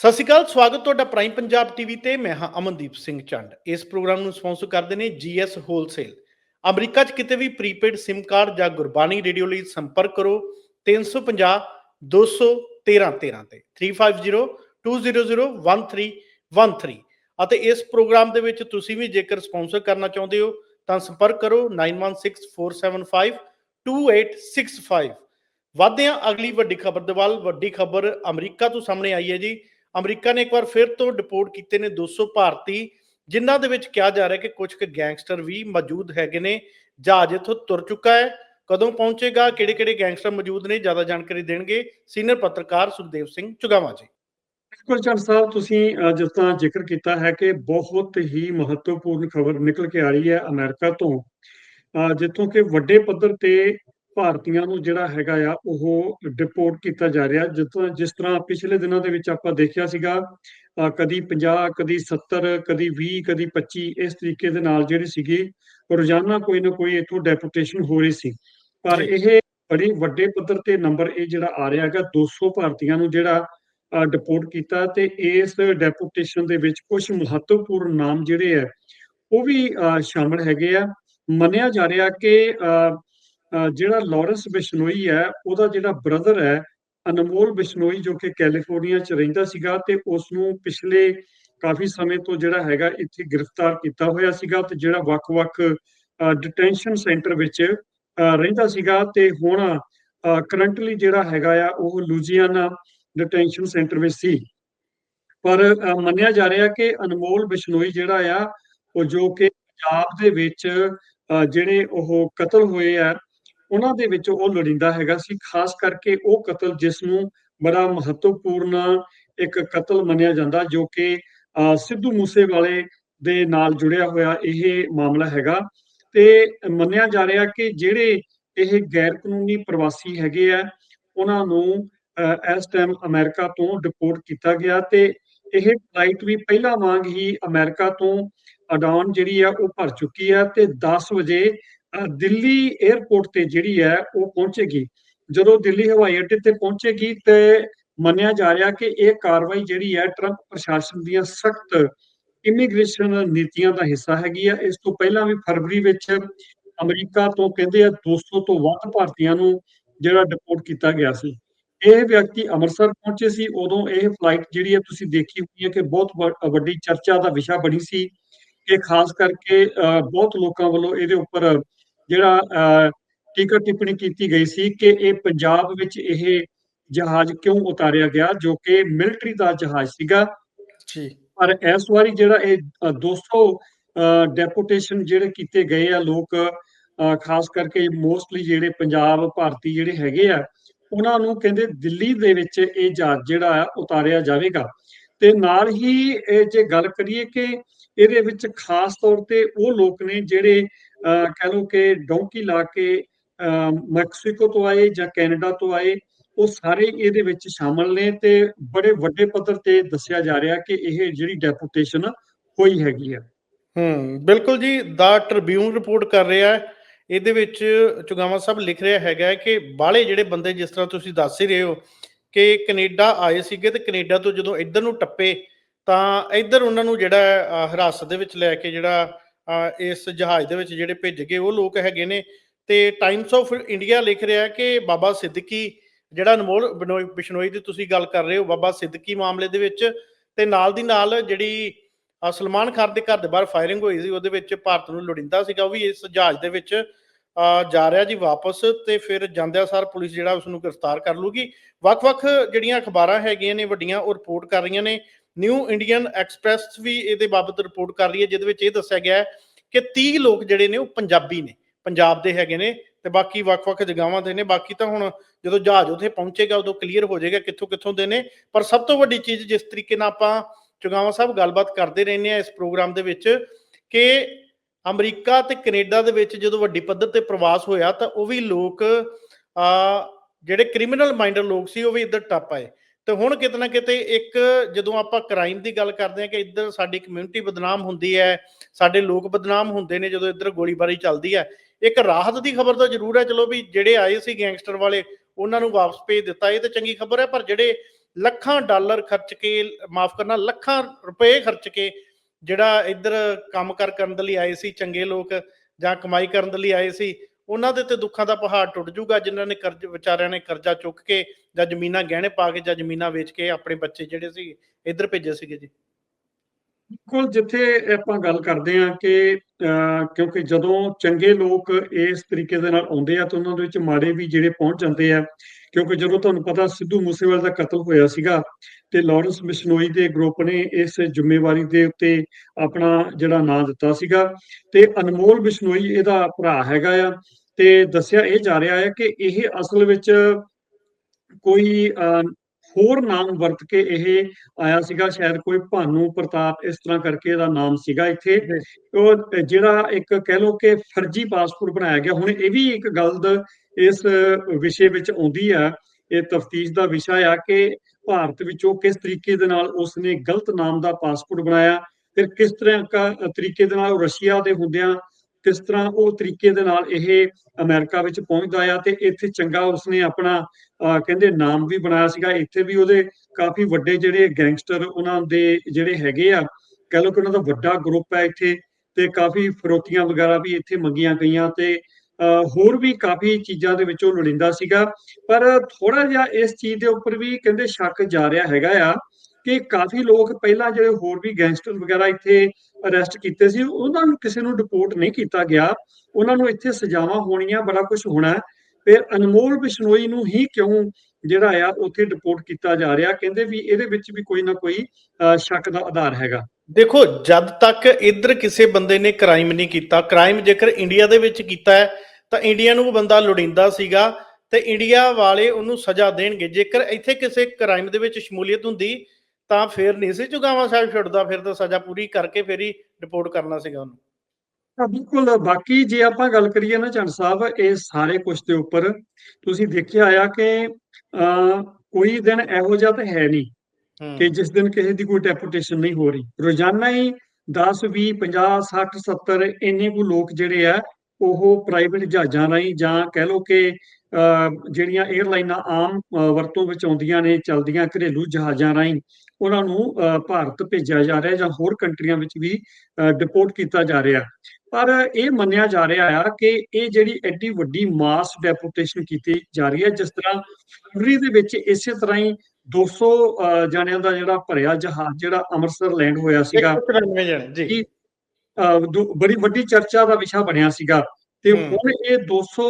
ਸਤਿ ਸ਼੍ਰੀ ਅਕਾਲ, ਸਵਾਗਤ ਤੁਹਾਡਾ ਪ੍ਰਾਈਮ ਪੰਜਾਬ ਟੀਵੀ ਤੇ, ਮੈਂ ਹਾਂ ਅਮਨਦੀਪ ਸਿੰਘ ਚੰਡ। ਇਸ ਪ੍ਰੋਗਰਾਮ ਨੂੰ ਸਪਾਂਸਰ ਕਰਦੇ ਨੇ ਜੀਐਸ ਹੋਲਸੇਲ ਅਮਰੀਕਾ 'ਚ ਕਿਤੇ ਵੀ ਪ੍ਰੀਪੇਡ SIM ਕਾਰਡ ਜਾਂ ਗੁਰਬਾਣੀ ਰੇਡੀਓ ਲਈ ਸੰਪਰਕ ਕਰੋ 350 213 13 ਤੇ। 3502001313 ਅਤੇ ਇਸ ਪ੍ਰੋਗਰਾਮ ਦੇ ਵਿੱਚ ਤੁਸੀਂ ਵੀ ਜੇਕਰ ਸਪਾਂਸਰ ਕਰਨਾ ਚਾਹੁੰਦੇ ਹੋ, ਤਾਂ ਸੰਪਰਕ ਕਰੋ 9164752865 ਵਧਦੇ ਹਾਂ ਅਗਲੀ ਵੱਡੀ ਖਬਰ ਦੇ ਵੱਲ, ਵੱਡੀ ਖਬਰ ਅਮਰੀਕਾ ਤੋਂ ਸਾਹਮਣੇ ਆਈ ਹੈ ਜੀ। ਅਮਰੀਕਾ ਨੇ ਇੱਕ ਵਾਰ ਫਿਰ ਤੋਂ ਡਿਪੋਰਟ ਕੀਤੇ ਨੇ 200 ਭਾਰਤੀ, ਜਿਨ੍ਹਾਂ ਦੇ ਵਿੱਚ ਕਿਹਾ ਜਾ ਰਿਹਾ ਕਿ ਕੁਝ ਕੁ ਗੈਂਗਸਟਰ ਵੀ ਮੌਜੂਦ ਹੈਗੇ ਨੇ। ਜਹਾਜ਼ ਇੱਥੋਂ ਤੁਰ ਚੁੱਕਾ ਹੈ। ਕਦੋਂ ਪਹੁੰਚੇਗਾ? ਕਿਹੜੇ ਕਿਹੜੇ ਗੈਂਗਸਟਰ ਮੌਜੂਦ ਨੇ? ਜ਼ਿਆਦਾ ਜਾਣਕਾਰੀ ਦੇਣਗੇ ਸੀਨੀਅਰ ਪੱਤਰਕਾਰ ਸੁਖਦੇਵ ਸਿੰਘ ਚੁਗਾਵਾ ਜੀ। ਬਿਲਕੁਲ ਚੰਦ ਸਾਹਿਬ, ਤੁਸੀਂ ਜਿਸ ਤਰ੍ਹਾਂ ਜ਼ਿਕਰ ਕੀਤਾ ਹੈ ਕਿ ਬਹੁਤ ਹੀ ਮਹੱਤਵਪੂਰਨ ਖਬਰ ਨਿਕਲ ਕੇ ਆ ਰਹੀ ਹੈ ਅਮਰੀਕਾ ਤੋਂ। ਜਿੱਥੋਂ ਕਿ ਵੱਡੇ ਪੱਧਰ ਤੇ ਭਾਰਤੀਆਂ ਨੂੰ ਜਿਹੜਾ ਹੈਗਾ ਆ ਉਹ ਡਿਪੋਰਟ ਕੀਤਾ ਜਾ ਰਿਹਾ। ਤਰ੍ਹਾਂ ਜਿਸ ਤਰ੍ਹਾਂ ਪਿਛਲੇ ਦਿਨਾਂ ਦੇ ਵਿੱਚ ਆਪਾਂ ਦੇਖਿਆ ਸੀਗਾ ਕਦੀ 50 ਕਦੀ 70 ਕਦੀ 20 ਕਦੀ 25 ਇਸ ਤਰੀਕੇ ਦੇ ਨਾਲ ਜਿਹੜੀ ਸੀਗੀ ਰੋਜ਼ਾਨਾ ਕੋਈ ਨਾ ਕੋਈ ਇਥੋਂ ਡੈਪੂਟੇਸ਼ਨ ਹੋ ਰਹੀ ਸੀ। ਪਰ। ਇਹ ਬੜੀ ਵੱਡੇ ਪੱਧਰ ਤੇ ਨੰਬਰ ਇਹ ਜਿਹੜਾ ਆ ਰਿਹਾ ਹੈਗਾ 200 ਭਾਰਤੀਆਂ ਨੂੰ ਜਿਹੜਾ ਡਿਪੋਰਟ ਕੀਤਾ ਤੇ ਇਸ ਡੈਪੂਟੇਸ਼ਨ ਦੇ ਵਿੱਚ ਕੁਝ ਮਹੱਤਵਪੂਰਨ ਨਾਮ ਜਿਹੜੇ ਆ ਉਹ ਵੀ ਸ਼ਾਮਲ ਹੈਗੇ ਆ। ਮੰਨਿਆ ਜਾ ਰਿਹਾ ਕਿ ਜਿਹੜਾ ਲਾਰੈਂਸ ਬਿਸ਼ਨੋਈ ਹੈ, ਉਹਦਾ ਜਿਹੜਾ ਬ੍ਰਦਰ ਹੈ, ਅਨਮੋਲ ਬਿਸ਼ਨੋਈ ਜੋ ਕਿ ਕੈਲੀਫੋਰਨੀਆ ਚ ਰਹਿੰਦਾ ਸੀਗਾ ਤੇ ਉਸ ਨੂੰ ਪਿਛਲੇ ਕਾਫੀ ਸਮੇਂ ਤੋਂ ਜਿਹੜਾ ਹੈਗਾ ਇੱਥੇ ਗ੍ਰਿਫਤਾਰ ਕੀਤਾ ਹੋਇਆ ਸੀਗਾ ਤੇ ਜਿਹੜਾ ਵੱਖ-ਵੱਖ ਡਿਟੈਂਸ਼ਨ ਸੈਂਟਰ ਵਿੱਚ ਰਹਿੰਦਾ ਸੀਗਾ ਤੇ ਹੁਣ ਕਰੰਟਲੀ ਜਿਹੜਾ ਹੈਗਾ ਆ ਉਹ ਲੂਜ਼ੀਆਨਾ ਡਿਟੈਂਸ਼ਨ ਸੈਂਟਰ ਵਿੱਚ ਸੀ। ਪਰ ਮੰਨਿਆ ਜਾ ਰਿਹਾ ਕਿ ਅਨਮੋਲ ਬਿਸ਼ਨੋਈ ਜਿਹੜਾ ਆ, ਉਹ ਜੋ ਕਿ ਪੰਜਾਬ ਦੇ ਵਿੱਚ ਜਿਹੜੇ ਉਹ ਕਤਲ ਹੋਏ ਆ ਉਹਨਾਂ ਦੇ ਵਿੱਚ ਉਹ ਲੋੜੀਂਦਾ ਹੈਗਾ ਸੀ ਖਾਸ ਕਰਕੇ ਉਹ ਕਤਲ ਜਿਸ ਨੂੰ ਬੜਾ ਮਹੱਤਵਪੂਰਨ ਇੱਕ ਕਤਲ ਮੰਨਿਆ ਜਾਂਦਾ ਜੋ ਕਿ ਸਿੱਧੂ ਮੂਸੇਵਾਲੇ ਦੇ ਨਾਲ ਜੁੜਿਆ ਹੋਇਆ ਇਹ ਮਾਮਲਾ ਹੈਗਾ। ਤੇ ਮੰਨਿਆ ਜਾ ਰਿਹਾ ਕਿ ਜਿਹੜੇ ਇਹ ਗੈਰ ਕਾਨੂੰਨੀ ਪ੍ਰਵਾਸੀ ਹੈਗੇ ਆ ਉਹਨਾਂ ਨੂੰ ਅ, ਇਸ ਟਾਈਮ ਅਮਰੀਕਾ ਤੋਂ ਡਿਪੋਰਟ ਕੀਤਾ ਗਿਆ ਤੇ ਇਹ ਫਲਾਈਟ ਵੀ ਪਹਿਲਾਂ ਵਾਂਗ ਹੀ ਅਮਰੀਕਾ ਤੋਂ ਅਡਾਨ ਜਿਹੜੀ ਆ ਉਹ ਭਰ ਚੁੱਕੀ ਆ ਤੇ 10 ਵਜੇ ਦਿੱਲੀ 에ਅਰਪੋਰਟ ਤੇ ਜਿਹੜੀ ਹੈ ਉਹ ਪਹੁੰਚੇਗੀ। ਜਦੋਂ ਦਿੱਲੀ ਹਵਾਈ ਅੱਡੇ ਤੇ ਪਹੁੰਚੇਗੀ ਤੇ ਮੰਨਿਆ ਜਾ ਰਿਹਾ ਕਿ ਇਹ ਕਾਰਵਾਈ ਜਿਹੜੀ ਹੈ ਟਰੰਪ ਪ੍ਰਸ਼ਾਸਨ ਦੀਆਂ ਸਖਤ ਇਮੀਗ੍ਰੇਸ਼ਨ ਨੀਤੀਆਂ ਦਾ ਹਿੱਸਾ ਹੈਗੀ ਆ। ਇਸ ਤੋਂ ਪਹਿਲਾਂ ਵੀ ਫਰਵਰੀ ਵਿੱਚ ਅਮਰੀਕਾ ਤੋਂ ਕਹਿੰਦੇ ਆ 200 ਤੋਂ ਵੱਧ ਭਾਰਤੀਆਂ ਨੂੰ ਜਿਹੜਾ ਡਿਪੋਰਟ ਕੀਤਾ ਗਿਆ ਸੀ। ਇਹ ਵਿਅਕਤੀ ਅੰਮ੍ਰਿਤਸਰ ਪਹੁੰਚੇ ਸੀ। ਉਦੋਂ ਇਹ ਫਲਾਈਟ ਜਿਹੜੀ ਹੈ ਤੁਸੀਂ ਦੇਖੀ ਹੋਈ ਹੈ ਕਿ ਬਹੁਤ ਵੱਡੀ ਚਰਚਾ ਦਾ ਵਿਸ਼ਾ ਬਣੀ ਸੀ ਕਿ ਖਾਸ ਕਰਕੇ ਅ, ਬਹੁਤ ਲੋਕਾਂ ਵੱਲੋਂ ਇਹਦੇ ਉੱਪਰ ਜਿਹੜਾ ਟੀਕਾ ਟਿੱਪਣੀ ਕੀਤੀ ਗਈ ਸੀ ਕਿ ਇਹ ਪੰਜਾਬ ਵਿੱਚ ਇਹ ਜਹਾਜ਼ ਕਿਉਂ ਉਤਾਰਿਆ ਗਿਆ ਜੋ ਕਿ ਮਿਲਟਰੀ ਦਾ ਜਹਾਜ਼ ਸੀਗਾ। ਜੀ। ਪਰ ਇਸ ਵਾਰੀ ਜਿਹੜਾ ਇਹ ਅ, 200 ਡੈਪੂਟੇਸ਼ਨ ਜਿਹੜੇ ਕੀਤੇ ਗਏ ਆ ਲੋਕ ਖਾਸ ਕਰਕੇ ਮੋਸਟਲੀ ਜਿਹੜੇ ਪੰਜਾਬ ਭਾਰਤੀ ਜਿਹੜੇ ਹੈਗੇ ਆ ਉਹਨਾਂ ਨੂੰ ਕਹਿੰਦੇ ਦਿੱਲੀ ਦੇ ਵਿੱਚ ਇਹ ਜਹਾਜ਼ ਜਿਹੜਾ ਆ ਉਤਾਰਿਆ ਜਾਵੇਗਾ। ਤੇ ਨਾਲ ਹੀ ਇਹ ਜੇ ਗੱਲ ਕਰੀਏ ਕਿ ਇਹਦੇ ਵਿੱਚ ਖਾਸ ਤੌਰ ਤੇ ਉਹ ਲੋਕ ਨੇ ਜਿਹੜੇ ਕਹਿ ਲਓ ਕਿ ਡੌਂਕੀ ਲਾ ਕੇ ਮੈਕਸੀਕੋ ਤੋਂ ਆਏ ਜਾਂ ਕੈਨੇਡਾ ਤੋਂ ਆਏ, ਉਹ ਸਾਰੇ ਇਹਦੇ ਵਿੱਚ ਸ਼ਾਮਲ ਨੇ ਤੇ ਬੜੇ ਵੱਡੇ ਪੱਧਰ ਤੇ ਦੱਸਿਆ ਜਾ ਰਿਹਾ ਕਿ ਇਹ ਜਿਹੜੀ ਡੈਪੂਟੇਸ਼ਨ ਹੋਈ ਹੈਗੀ ਆ। ਹੂੰ, ਬਿਲਕੁਲ ਜੀ, ਦਾ ਟ੍ਰਿਬਿਊਨ ਰਿਪੋਰਟ ਕਰ ਰਿਹਾ ਹੈ। ਇਹਦੇ ਵਿੱਚ ਚੁਗਾਵਾ ਸਾਹਿਬ ਲਿਖ ਰਿਹਾ ਹੈਗਾ ਕਿ ਬਾਹਲੇ ਜਿਹੜੇ ਬੰਦੇ ਜਿਸ ਤਰ੍ਹਾਂ ਤੁਸੀਂ ਦੱਸ ਹੀ ਰਹੇ ਹੋ ਕਿ ਕੈਨੇਡਾ ਆਏ ਸੀਗੇ ਤੇ ਕੈਨੇਡਾ ਤੋਂ ਜਦੋਂ ਇੱਧਰ ਨੂੰ ਟੱਪੇ ਤਾਂ ਇੱਧਰ ਉਹਨਾਂ ਨੂੰ ਜਿਹੜਾ ਹਿਰਾਸਤ ਦੇ ਵਿੱਚ ਲੈ ਕੇ ਜਿਹੜਾ ਇਸ ਜਹਾਜ਼ ਦੇ ਵਿੱਚ ਜਿਹੜੇ ਭੇਜ ਗਏ, ਉਹ ਲੋਕ ਹੈਗੇ ਨੇ। ਤੇ ਟਾਈਮਸ ਆਫ ਇੰਡੀਆ ਲਿਖ ਰਿਹਾ ਹੈ ਕਿ ਬਾਬਾ ਸਿੱਦਕੀ ਜਿਹੜਾ ਅਨਮੋਲ ਬਿਨੋਈ ਬਿਸ਼ਨੋਈ ਦੀ ਤੁਸੀਂ ਗੱਲ ਕਰ ਰਹੇ ਹੋ, ਬਾਬਾ ਸਿੱਦਕੀ ਮਾਮਲੇ ਦੇ ਵਿੱਚ ਤੇ ਨਾਲ ਦੀ ਨਾਲ ਜਿਹੜੀ ਸਲਮਾਨ ਖਾਨ ਦੇ ਘਰ ਦੇ ਬਾਹਰ ਫਾਇਰਿੰਗ ਹੋਈ ਸੀ, ਉਹਦੇ ਵਿੱਚ ਭਾਰਤ ਨੂੰ ਲੋੜਿੰਦਾ ਸੀਗਾ, ਉਹ ਵੀ ਇਸ ਜਹਾਜ਼ ਦੇ ਵਿੱਚ ਜਾ ਰਿਹਾ ਜੀ ਵਾਪਸ ਤੇ ਫਿਰ ਜਾਂਦਿਆਂ ਸਾਰ ਪੁਲਿਸ ਜਿਹੜਾ ਉਸ ਨੂੰ ਗ੍ਰਿਫਤਾਰ ਕਰ ਲੂਗੀ ਵੱਖ-ਵੱਖ ਜਿਹੜੀਆਂ ਅਖਬਾਰਾਂ ਹੈਗੀਆਂ ਨੇ, ਵੱਡੀਆਂ ਉਹ ਰਿਪੋਰਟ ਕਰ ਰਹੀਆਂ ਨੇ ਨਿਊ ਇੰਡੀਅਨ ਐਕਸਪ੍ਰੈਸ ਵੀ ਇਹਦੇ ਬਾਬਤ ਰਿਪੋਰਟ ਕਰ ਰਹੀ ਹੈ, ਜਿਹਦੇ ਵਿੱਚ ਇਹ ਦੱਸਿਆ ਗਿਆ ਹੈ ਕਿ 30 ਲੋਕ ਜਿਹੜੇ ਨੇ ਉਹ ਪੰਜਾਬੀ ਨੇ, ਪੰਜਾਬ ਦੇ ਹੈਗੇ ਨੇ ਤੇ ਬਾਕੀ ਵੱਖ-ਵੱਖ ਜਗ੍ਹਾਵਾਂ ਦੇ ਨੇ, ਬਾਕੀ ਤਾਂ ਹੁਣ ਜਦੋਂ ਜਹਾਜ਼ ਉੱਥੇ ਪਹੁੰਚੇਗਾ ਉਦੋਂ ਕਲੀਅਰ ਹੋ ਜਾਏਗਾ ਕਿੱਥੋਂ ਕਿੱਥੋਂ ਦੇ ਨੇ, ਪਰ ਸਭ ਤੋਂ ਵੱਡੀ ਚੀਜ਼ ਜਿਸ ਤਰੀਕੇ ਨਾਲ ਆਪਾਂ ਚੁਗਾਵਾ ਸਾਹਿਬ ਗੱਲਬਾਤ ਕਰਦੇ ਰਹਿੰਦੇ ਆ ਇਸ ਪ੍ਰੋਗਰਾਮ ਦੇ ਵਿੱਚ ਕਿ ਅਮਰੀਕਾ ਤੇ ਕੈਨੇਡਾ ਦੇ ਵਿੱਚ ਜਦੋਂ ਵੱਡੀ ਪੱਧਰ ਤੇ ਪ੍ਰਵਾਸ ਹੋਇਆ ਤਾਂ ਉਹ ਵੀ ਲੋਕ ਆ ਜਿਹੜੇ ਕ੍ਰਿਮੀਨਲ ਮਾਈਂਡਡ ਲੋਕ ਸੀ ਉਹ ਵੀ ਇੱਧਰ ਟੱਪ ਆਏ। ਤੇ ਹੁਣ ਕਿਤੇ ਨਾ ਕਿਤੇ ਇੱਕ ਜਦੋਂ ਆਪਾਂ ਕ੍ਰਾਈਮ ਦੀ ਗੱਲ ਕਰਦੇ ਹਾਂ ਕਿ ਇੱਧਰ ਸਾਡੀ ਕਮਿਊਨਿਟੀ ਬਦਨਾਮ ਹੁੰਦੀ ਹੈ, ਸਾਡੇ ਲੋਕ ਬਦਨਾਮ ਹੁੰਦੇ ਨੇ ਜਦੋਂ ਇੱਧਰ ਗੋਲੀਬਾਰੀ ਚੱਲਦੀ ਹੈ, ਇੱਕ ਰਾਹਤ ਦੀ ਖਬਰ ਤਾਂ ਜ਼ਰੂਰ ਹੈ, ਚਲੋ ਵੀ ਜਿਹੜੇ ਆਏ ਸੀ ਗੈਂਗਸਟਰ ਵਾਲੇ ਉਹਨਾਂ ਨੂੰ ਵਾਪਸ ਭੇਜ ਦਿੱਤਾ, ਇਹ ਤਾਂ ਚੰਗੀ ਖਬਰ ਹੈ, ਪਰ ਜਿਹੜੇ ਲੱਖਾਂ ਡਾਲਰ ਖਰਚ ਕੇ, ਮਾਫ ਕਰਨਾ, ਲੱਖਾਂ ਰੁਪਏ ਖਰਚ ਕੇ ਜਿਹੜਾ ਇੱਧਰ ਕੰਮ ਕਰ ਕਰਨ ਦੇ ਲਈ ਆਏ ਸੀ, ਚੰਗੇ ਲੋਕ ਜਾਂ ਕਮਾਈ ਕਰਨ ਦੇ ਲਈ ਆਏ ਸੀ ਉਹਨਾਂ ਦੇ ਤੇ ਦੁੱਖਾਂ ਦਾ ਪਹਾੜ ਟੁੱਟ ਜਾਊਗਾ, ਜਿਨ੍ਹਾਂ ਨੇ ਕਰਜ਼, ਵਿਚਾਰਿਆਂ ਨੇ ਕਰਜ਼ਾ ਚੁੱਕ ਕੇ ਜਾਂ ਜ਼ਮੀਨਾਂ ਗਹਿਣੇ ਪਾ ਕੇ ਜਾਂ ਜ਼ਮੀਨਾਂ ਵੇਚ ਕੇ ਆਪਣੇ ਬੱਚੇ ਜਿਹੜੇ ਸੀ, ਇੱਧਰ ਭੇਜੇ ਸੀਗੇ ਜੀ। ਬਿਲਕੁਲ, ਜਿੱਥੇ ਆਪਾਂ ਗੱਲ ਕਰਦੇ ਹਾਂ ਕਿ ਕਿਉਂਕਿ ਜਦੋਂ ਚੰਗੇ ਲੋਕ ਇਸ ਤਰੀਕੇ ਦੇ ਨਾਲ ਆਉਂਦੇ ਆ, ਤਾਂ ਉਹਨਾਂ ਦੇ ਵਿੱਚ ਮਾੜੇ ਵੀ ਜਿਹੜੇ ਪਹੁੰਚ ਜਾਂਦੇ ਆ। ਕਿਉਂਕਿ ਜਦੋਂ ਤੁਹਾਨੂੰ ਪਤਾ ਸਿੱਧੂ ਮੂਸੇਵਾਲ ਦਾ ਕਤਲ ਹੋਇਆ ਸੀਗਾ, ਤੇ ਲਾਰੈਂਸ ਬਿਸ਼ਨੋਈ ਦੇ ਗਰੁੱਪ ਨੇ ਇਸ ਜ਼ਿੰਮੇਵਾਰੀ ਦੇ ਉੱਤੇ ਆਪਣਾ ਜਿਹੜਾ ਨਾਂ ਦਿੱਤਾ ਸੀਗਾ, ਤੇ ਅਨਮੋਲ ਬਿਸ਼ਨੋਈ ਇਹਦਾ ਭਰਾ ਹੈਗਾ ਆ। ਤੇ ਦੱਸਿਆ ਇਹ ਜਾ ਰਿਹਾ ਹੈ ਕਿ ਇਹ ਅਸਲ ਵਿੱਚ ਕੋਈ ਹੋਰ ਨਾਮ ਵਰਤ ਕੇ ਇਹ ਆਇਆ ਸੀਗਾ ਸ਼ਾਇਦ ਕੋਈ ਭਾਨੂ ਪ੍ਰਤਾਪ ਇਸ ਤਰ੍ਹਾਂ ਕਰਕੇ ਇਹਦਾ ਨਾਮ ਸੀਗਾ ਇੱਥੇ। ਉਹ ਜਿਹੜਾ ਇੱਕ ਕਹਿ ਲੋ ਕਿ ਫਰਜ਼ੀ ਪਾਸਪੋਰਟ ਬਣਾਇਆ ਗਿਆ ਹੁਣ ਇਹ ਵੀ ਇੱਕ ਗੱਲ ਦਾ ਇਸ ਵਿਸ਼ੇ ਵਿੱਚ ਆਉਂਦੀ ਆ ਇਹ ਤਫਤੀਸ਼ ਦਾ ਵਿਸ਼ਾ ਆ ਕਿ ਭਾਰਤ ਵਿੱਚੋਂ ਕਿਸ ਤਰੀਕੇ ਦੇ ਨਾਲ ਉਸਨੇ ਗਲਤ ਨਾਮ ਦਾ ਪਾਸਪੋਰਟ ਬਣਾਇਆ ਫਿਰ ਕਿਸ ਤਰ੍ਹਾਂ ਕਾ ਤਰੀਕੇ ਦੇ ਨਾਲ ਉਹ ਰਸ਼ੀਆ ਦੇ ਹੁੰਦਿਆਂ ਕਿਸ ਤਰ੍ਹਾਂ ਉਹ ਤਰੀਕੇ ਦੇ ਨਾਲ ਇਹ ਅਮਰੀਕਾ ਵਿੱਚ ਪਹੁੰਚਦਾ ਆ ਤੇ ਇੱਥੇ ਚੰਗਾ ਉਸਨੇ ਆਪਣਾ, ਅਹ, ਕਹਿੰਦੇ ਨਾਮ ਵੀ ਬਣਾਇਆ ਸੀਗਾ। ਇੱਥੇ ਵੀ ਉਹਦੇ ਕਾਫੀ ਵੱਡੇ ਜਿਹੜੇ ਗੈਂਗਸਟਰ ਉਹਨਾਂ ਦੇ ਜਿਹੜੇ ਹੈਗੇ ਆ, ਕਹਿ ਲਓ ਕਿ ਉਹਨਾਂ ਦਾ ਵੱਡਾ ਗਰੁੱਪ ਹੈ ਇੱਥੇ ਤੇ ਕਾਫੀ ਫਰੋਤੀਆਂ ਵਗੈਰਾ ਵੀ ਇੱਥੇ ਮੰਗੀਆਂ ਗਈਆਂ ਤੇ, ਅਹ, ਹੋਰ ਵੀ ਕਾਫੀ ਚੀਜ਼ਾਂ ਦੇ ਵਿੱਚੋਂ ਲੋੜਿੰਦਾ ਸੀਗਾ। ਪਰ ਥੋੜਾ ਜਿਹਾ ਇਸ ਚੀਜ਼ ਦੇ ਉੱਪਰ ਵੀ ਕਹਿੰਦੇ ਸ਼ੱਕ ਜਾ ਰਿਹਾ ਹੈਗਾ ਆ ਕਿ ਕਾਫੀ ਲੋਕ ਪਹਿਲਾਂ ਜਿਹੜੇ ਹੋਰ ਵੀ ਗੈਂਗਸਟਰ ਵਗੈਰਾ ਇੱਥੇ ਅਰੈਸਟ ਕੀਤੇ ਸੀ, ਉਹਨਾਂ ਨੂੰ ਕਿਸੇ ਨੂੰ ਡਿਪੋਰਟ ਨਹੀਂ ਕੀਤਾ ਗਿਆ। ਉਹਨਾਂ ਨੂੰ ਇੱਥੇ ਸਜ਼ਾਵਾਂ ਹੋਣੀਆਂ, ਬੜਾ ਕੁਝ ਹੋਣਾ ਫਿਰ ਅਨਮੋਲ ਬਿਸ਼ਨੋਈ ਨੂੰ ਹੀ ਕਿਉਂ ਜਿਹੜਾ ਆ ਉੱਥੇ ਡਿਪੋਰਟ ਕੀਤਾ ਜਾ ਰਿਹਾ? ਕਹਿੰਦੇ ਵੀ ਇਹਦੇ ਵਿੱਚ ਵੀ ਕੋਈ ਨਾ ਕੋਈ ਸ਼ੱਕ ਦਾ ਆਧਾਰ ਹੈਗਾ। ਦੇਖੋ, ਜਦ ਤੱਕ ਇੱਧਰ ਕਿਸੇ ਬੰਦੇ ਨੇ ਕ੍ਰਾਈਮ ਨਹੀਂ ਕੀਤਾ ਕ੍ਰਾਈਮ ਜੇਕਰ ਇੰਡੀਆ ਦੇ ਵਿੱਚ ਕੀਤਾ ਹੈ, ਤਾਂ ਇੰਡੀਆ ਨੂੰ ਉਹ ਬੰਦਾ ਲੋੜੀਂਦਾ ਸੀਗਾ ਤੇ ਇੰਡੀਆ ਵਾਲੇ ਉਹਨੂੰ ਸਜ਼ਾ ਦੇਣਗੇ। ਜੇਕਰ ਇੱਥੇ ਕਿਸੇ ਕ੍ਰਾਈਮ ਦੇ ਵਿੱਚ ਸ਼ਮੂਲੀਅਤ ਹੁੰਦੀ ਤਾਂ ਫਿਰ ਨਹੀਂ ਸੀ ਚੁਗਾਵਾ ਸਾਹਿਬ ਛੁੱਟਦਾ ਫਿਰ ਤਾਂ ਸਜ਼ਾ ਪੂਰੀ ਕਰਕੇ ਫਿਰ ਹੀ ਰਿਪੋਰਟ ਕਰਨਾ ਸੀਗਾ ਉਹਨੂੰ। ਤਾਂ ਬਿਲਕੁਲ ਬਾਕੀ ਜੇ ਆਪਾਂ ਗੱਲ ਕਰੀਏ ਨਾ ਚੰਦ ਸਾਹਿਬ ਇਹ ਸਾਰੇ ਕੁਝ ਦੇ ਉੱਪਰ ਤੁਸੀਂ ਦੇਖਿਆ ਆ ਕਿ ਕੋਈ ਦਿਨ ਇਹੋ ਜਿਹਾ ਤਾਂ ਹੈ ਨਹੀਂ ਕਿ ਜਿਸ ਦਿਨ ਕਿਸੇ ਦੀ ਕੋਈ ਡੈਪੂਟੇਸ਼ਨ ਨਹੀਂ ਹੋ ਰਹੀ। ਰੋਜ਼ਾਨਾ ਹੀ 10 20 50 60 70 ਇੰਨੇ ਕੁ ਲੋਕ ਜਿਹੜੇ ਆ ਉਹ ਪ੍ਰਾਈਵੇਟ ਜਹਾਜ਼ਾਂ ਰਾਹੀਂ ਜਾਂ ਕਹਿ ਲਓ ਕਿ ਜਿਹੜੀਆਂ 에ਅਰਲਾਈਨਾਂ ਆਮ ਵਰਤੋਂ ਵਿੱਚ ਆਉਂਦੀਆਂ ਨੇ ਚਲਦੀਆਂ ਘਰੇਲੂ ਜਹਾਜ਼ਾਂ ਰਾਹੀਂ ਉਹਨਾਂ ਨੂੰ ਭਾਰਤ ਭੇਜਿਆ ਜਾ ਰਿਹਾ ਜਾਂ ਹੋਰ ਕੰਟਰੀਆਂ ਵਿੱਚ ਵੀ ਡਿਪੋਰਟ ਕੀਤਾ ਜਾ ਰਿਹਾ। ਪਰ ਇਹ ਮੰਨਿਆ ਜਾ ਰਿਹਾ ਆ ਕਿ ਇਹ ਜਿਹੜੀ ਐਡੀ ਵੱਡੀ ਮਾਸ ਡੈਪੋਟੇਸ਼ਨ ਕੀਤੀ ਜਾ ਰਹੀ ਹੈ ਜਿਸ ਤਰ੍ਹਾਂ ਫਰਵਰੀ ਦੇ ਵਿੱਚ ਇਸੇ ਤਰ੍ਹਾਂ ਹੀ 200 ਅਹ, ਜਾਣਿਆਂ ਦਾ ਜਿਹੜਾ ਭਰਿਆ ਜਹਾਜ਼ ਜਿਹੜਾ ਅੰਮ੍ਰਿਤਸਰ ਲੈਂਡ ਹੋਇਆ ਸੀਗਾ 193 ਜਣੇ ਜੀ। ਬੜੀ ਵੱਡੀ ਚਰਚਾ ਦਾ ਵਿਸ਼ਾ ਬਣਿਆ ਸੀਗਾ। ਤੇ। ਹੁਣ ਇਹ 200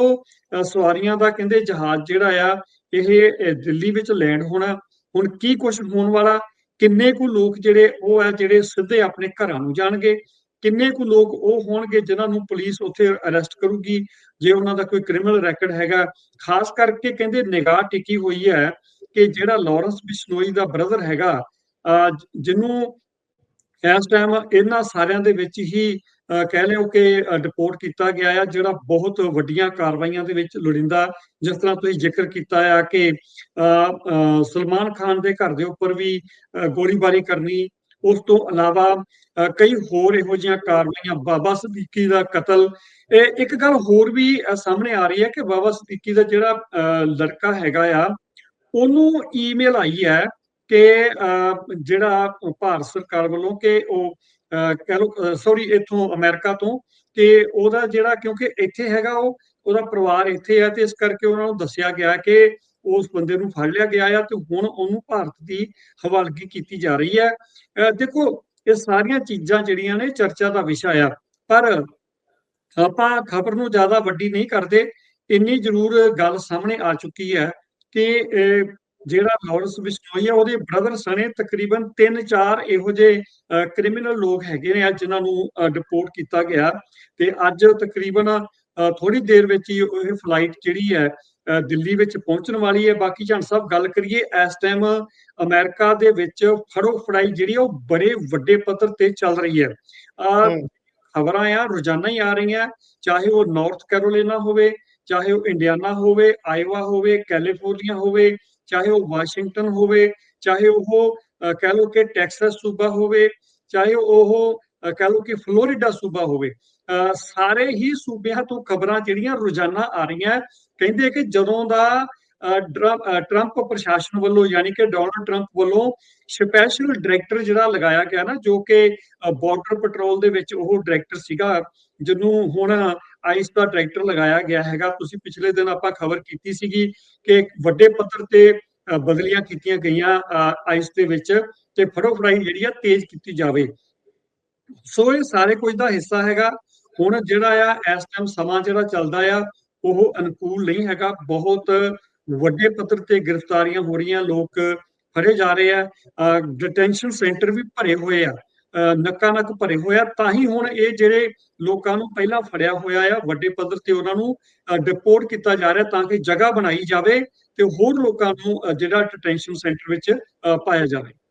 ਅਹ, ਸਵਾਰੀਆਂ ਦਾ ਕਹਿੰਦੇ ਜਹਾਜ਼ ਜਿਹੜਾ ਆ ਇਹ ਦਿੱਲੀ ਵਿੱਚ ਲੈਂਡ ਹੋਣਾ। ਹੁਣ ਕੀ ਕੁਝ ਹੋਣ ਵਾਲਾ? ਕਿੰਨੇ ਕੁ ਲੋਕ ਜਿਹੜੇ ਉਹ ਆ ਜਿਹੜੇ ਸਿੱਧੇ ਆਪਣੇ ਘਰਾਂ ਨੂੰ ਜਾਣਗੇ? ਕਿੰਨੇ ਕੁ ਲੋਕ ਉਹ ਹੋਣਗੇ ਜਿਨ੍ਹਾਂ ਨੂੰ ਪੁਲਿਸ ਉੱਥੇ ਅਰੈਸਟ ਕਰੂਗੀ? ਜੇ ਉਹਨਾਂ ਦਾ ਕੋਈ ਕ੍ਰਿਮੀਨਲ ਰੈਕੋਰਡ ਹੈਗਾ ਖਾਸ ਕਰਕੇ ਕਹਿੰਦੇ ਨਿਗਾਹ ਟਿਕੀ ਹੋਈ ਹੈ ਕਿ ਜਿਹੜਾ ਲਾਰੈਂਸ ਬਿਸ਼ਨੋਈ ਦਾ ਬ੍ਰਦਰ ਹੈਗਾ ਜਿਹਨੂੰ ਇਸ ਟਾਈਮ ਇਹਨਾਂ ਸਾਰਿਆਂ ਦੇ ਵਿੱਚ ਹੀ ਅਹ, ਕਹਿ ਲਿਓ ਕਿ ਡਿਪੋਰਟ ਕੀਤਾ ਗਿਆ ਆ ਜਿਹੜਾ ਬਹੁਤ ਵੱਡੀਆਂ ਕਾਰਵਾਈਆਂ ਦੇ ਵਿੱਚ ਲੋੜਿੰਦਾ ਜਿਸ ਤਰ੍ਹਾਂ ਤੁਸੀਂ ਜ਼ਿਕਰ ਕੀਤਾ ਆ ਕਿ ਅਹ, ਸਲਮਾਨ ਖਾਨ ਦੇ ਘਰ ਦੇ ਉੱਪਰ ਵੀ ਗੋਲੀਬਾਰੀ ਕਰਨੀ ਉਸ ਤੋਂ ਇਲਾਵਾ ਕਈ ਹੋਰ ਇਹੋ ਜਿਹੀਆਂ ਕਾਰਵਾਈਆਂ ਬਾਬਾ ਸਦੀਕੀ ਦਾ ਕਤਲ ਇਹ ਇੱਕ ਗੱਲ ਹੋਰ ਵੀ ਸਾਹਮਣੇ ਆ ਰਹੀ ਹੈ ਕਿ ਬਾਬਾ ਸਦੀਕੀ ਦਾ ਜਿਹੜਾ ਅਹ, ਲੜਕਾ ਹੈਗਾ ਆ ਉਹਨੂੰ ਈਮੇਲ ਆਈ ਹੈ ਕਿ ਜਿਹੜਾ ਭਾਰਤ ਸਰਕਾਰ ਵੱਲੋਂ ਕਿ ਉਹ ਅਹ, ਕਹਿ ਲਓ ਸੌਰੀ ਇੱਥੋਂ ਅਮਰੀਕਾ ਤੋਂ ਕਿ ਉਹਦਾ ਜਿਹੜਾ ਕਿਉਂਕਿ ਇੱਥੇ ਹੈਗਾ ਉਹ ਉਹਦਾ ਪਰਿਵਾਰ ਇੱਥੇ ਹੈ ਤੇ ਇਸ ਕਰਕੇ ਉਹਨਾਂ ਨੂੰ ਦੱਸਿਆ ਗਿਆ ਕਿ ਉਸ ਬੰਦੇ ਨੂੰ ਫੜ ਲਿਆ ਗਿਆ ਆ ਤੇ ਹੁਣ ਉਹਨੂੰ ਭਾਰਤ ਦੀ ਹਵਾਲਗੀ ਕੀਤੀ ਜਾ ਰਹੀ ਹੈ। ਅਹ, ਦੇਖੋ ਇਹ ਸਾਰੀਆਂ ਚੀਜ਼ਾਂ ਜਿਹੜੀਆਂ ਨੇ ਚਰਚਾ ਦਾ ਵਿਸ਼ਾ ਆ ਪਰ ਆਪਾਂ ਖਬਰ ਨੂੰ ਜ਼ਿਆਦਾ ਵੱਡੀ ਨਹੀਂ ਕਰਦੇ। ਇੰਨੀ ਜ਼ਰੂਰ ਗੱਲ ਸਾਹਮਣੇ ਆ ਚੁੱਕੀ ਹੈ ਕਿ ਅਹ, ਜਿਹੜਾ ਲਾਰੈਂਸ ਬਿਸ਼ਨੋਈ ਹੈ ਉਹਦੇ ਬ੍ਰਦਰ ਸਣੇ ਤਕਰੀਬਨ 3-4 ਇਹੋ ਜਿਹੇ ਕ੍ਰਿਮੀਨਲ ਲੋਕ ਹੈਗੇ ਨੇ ਅੱਜ ਜਿਨ੍ਹਾਂ ਨੂੰ ਡਿਪੋਰਟ ਕੀਤਾ ਗਿਆ। ਤੇ ਅੱਜ ਤਕਰੀਬਨ ਥੋੜੀ ਦੇਰ ਵਿੱਚ ਹੀ ਇਹ ਫਲਾਈਟ ਜਿਹੜੀ ਹੈ ਦਿੱਲੀ ਵਿੱਚ ਪਹੁੰਚਣ ਵਾਲੀ ਹੈ। ਬਾਕੀ ਜਣ ਸਾਹਿਬ ਗੱਲ ਕਰੀਏ ਇਸ ਟਾਈਮ ਅਮਰੀਕਾ ਦੇ ਵਿੱਚ ਫੜੋ ਫੜਾਈ ਜਿਹੜੀ ਉਹ ਬੜੇ ਵੱਡੇ ਪੱਧਰ ਤੇ ਚੱਲ ਰਹੀ ਹੈ। ਹੂੰ। ਖਬਰਾਂ ਆ ਰੋਜ਼ਾਨਾ ਹੀ ਆ ਰਹੀਆਂ। ਚਾਹੇ ਉਹ ਨਾਰਥ ਕੈਰੋਲੀਨਾ ਹੋਵੇ ਚਾਹੇ ਉਹ ਇੰਡੀਆਨਾ ਹੋਵੇ ਆਇਵਾ ਹੋਵੇ ਕੈਲੀਫੋਰਨੀਆ ਹੋਵੇ ਚਾਹੇ ਉਹ ਵਾਸ਼ਿੰਗਟਨ ਹੋਵੇ ਚਾਹੇ ਉਹ ਕਹਿ ਲਓ ਕਿ ਟੈਕਸਸ ਸੂਬਾ ਹੋਵੇ ਚਾਹੇ ਉਹ ਕਹਿ ਲਓ ਕਿ ਫਲੋਰੀਡਾ ਸੂਬਾ ਹੋਵੇ ਅਹ, ਸਾਰੇ ਹੀ ਸੂਬਿਆਂ ਤੋਂ ਖਬਰਾਂ ਜਿਹੜੀਆਂ ਰੋਜ਼ਾਨਾ ਆ ਰਹੀਆਂ ਕਹਿੰਦੇ ਕਿ ਜਦੋਂ ਦਾ ਟਰੰਪ ਪ੍ਰਸ਼ਾਸਨ ਵੱਲੋਂ ਯਾਨੀ ਕਿ ਡੋਨਲਡ ਟਰੰਪ ਵੱਲੋਂ ਸਪੈਸ਼ਲ ਡਾਇਰੈਕਟਰ ਜਿਹੜਾ ਲਗਾਇਆ ਗਿਆ ਨਾ, ਜੋ ਕਿ ਬਾਰਡਰ ਪੈਟਰੋਲ ਦੇ ਵਿੱਚ ਉਹ ਡਾਇਰੈਕਟਰ ਸੀਗਾ, ਜਿਹਨੂੰ ਹੁਣ ਆਈਸ ਦਾ ਡਾਇਰੈਕਟਰ ਲਗਾਇਆ ਗਿਆ ਹੈਗਾ। ਤੁਸੀਂ ਪਿਛਲੇ ਦਿਨ ਆਪਾਂ ਖਬਰ ਕੀਤੀ ਸੀਗੀ ਕਿ ਵੱਡੇ ਪੱਧਰ ਤੇ ਬਦਲੀਆਂ ਕੀਤੀਆਂ ਗਈਆਂ ਆਈਸ ਦੇ ਵਿੱਚ ਤੇ ਫੜੋ ਫੜਾਈ ਜਿਹੜੀ ਆ ਤੇਜ਼ ਕੀਤੀ ਜਾਵੇ। ਸੋ ਇਹ ਸਾਰੇ ਕੁਝ ਦਾ ਹਿੱਸਾ ਹੈਗਾ। ਹੁਣ ਜਿਹੜਾ ਆ, ਇਸ ਟਾਈਮ ਸਮਾਂ ਜਿਹੜਾ ਚੱਲਦਾ ਆ, ਉਹ ਅਨੁਕੂਲ ਨਹੀਂ ਹੈਗਾ। ਬਹੁਤ ਵੱਡੇ ਪੱਧਰ ਤੇ ਗ੍ਰਿਫਤਾਰੀਆਂ ਹੋ ਰਹੀਆਂ ਲੋਕ ਫੜੇ ਜਾ ਰਹੇ ਆ ਡਿਟੈਂਸ਼ਨ ਸੈਂਟਰ ਵੀ ਭਰੇ ਹੋਏ ਆ ਅ, ਨੱਕਾ ਨੱਕ ਭਰੇ ਹੋਏ ਆ ਤਾਂ ਹੀ ਹੁਣ ਇਹ ਜਿਹੜੇ ਲੋਕਾਂ ਨੂੰ ਪਹਿਲਾਂ ਫੜਿਆ ਹੋਇਆ ਆ ਵੱਡੇ ਪੱਧਰ ਤੇ ਉਹਨਾਂ ਨੂੰ ਡਿਪੋਰਟ ਕੀਤਾ ਜਾ ਰਿਹਾ ਤਾਂ ਕਿ ਜਗ੍ਹਾ ਬਣਾਈ ਜਾਵੇ ਤੇ ਹੋਰ ਲੋਕਾਂ ਨੂੰ ਜਿਹੜਾ ਡਿਟੈਂਸ਼ਨ ਸੈਂਟਰ ਵਿੱਚ ਪਾਇਆ ਜਾਵੇ।